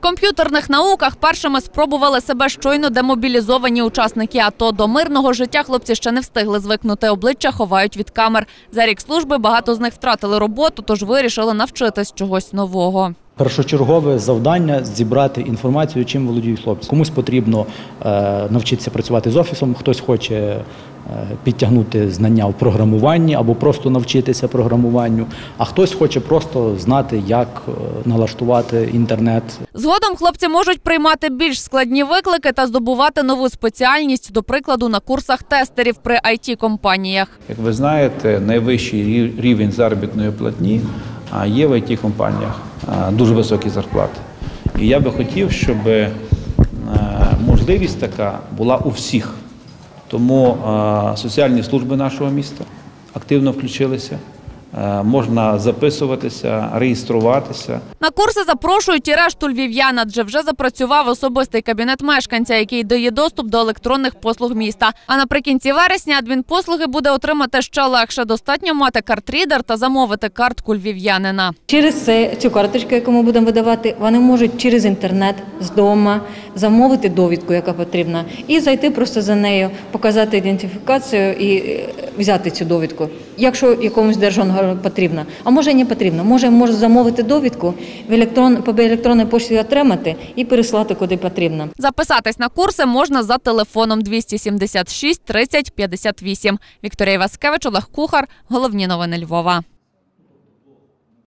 Комп'ютерних науках першими спробували себе щойно демобілізовані учасники АТО. До мирного життя хлопці ще не встигли звикнути. Обличчя ховають від камер. За рік служби багато з них втратили роботу, тож вирішили навчитись чогось нового. Першочергове завдання зібрати інформацію, чим володіють хлопці. Комусь потрібно е, навчитися працювати з офісом, хтось хоче е, підтягнути знання в програмуванні або просто навчитися програмуванню, а хтось хоче просто знати, як е, налаштувати інтернет. Згодом хлопці можуть приймати більш складні виклики та здобувати нову спеціальність, до прикладу, на курсах тестерів при it компаніях Як ви знаєте, найвищий рівень заробітної платні а, є в it компаніях дуже високі зарплати. І я би хотів, щоб е, можливість така була у всіх. Тому соціальні служби нашого міста активно включилися. Е, Можна записуватися, реєструватися. На курси запрошують і решту львів'ян, адже вже запрацював особистий кабінет мешканця, який дає доступ до електронних послуг міста. А наприкінці вересня адмінпослуги буде отримати ще легше. Достатньо мати картрідер та замовити картку львів'янина. Через це цю карточку, яку ми будемо видавати, вони можуть через інтернет з дому замовити довідку, яка потрібна, і зайти просто за нею, показати ідентифікацію і е, взяти цю довідку. Якщо якомусь держоргану потрібно, а може і не потрібно, може може замовити довідку в електрон по електронній пошті отримати і переслати куди потрібно. Записатись на курси можна за телефоном 276 30 58. Вікторія Васкевич, Олег Кухар. Головні новини Львова.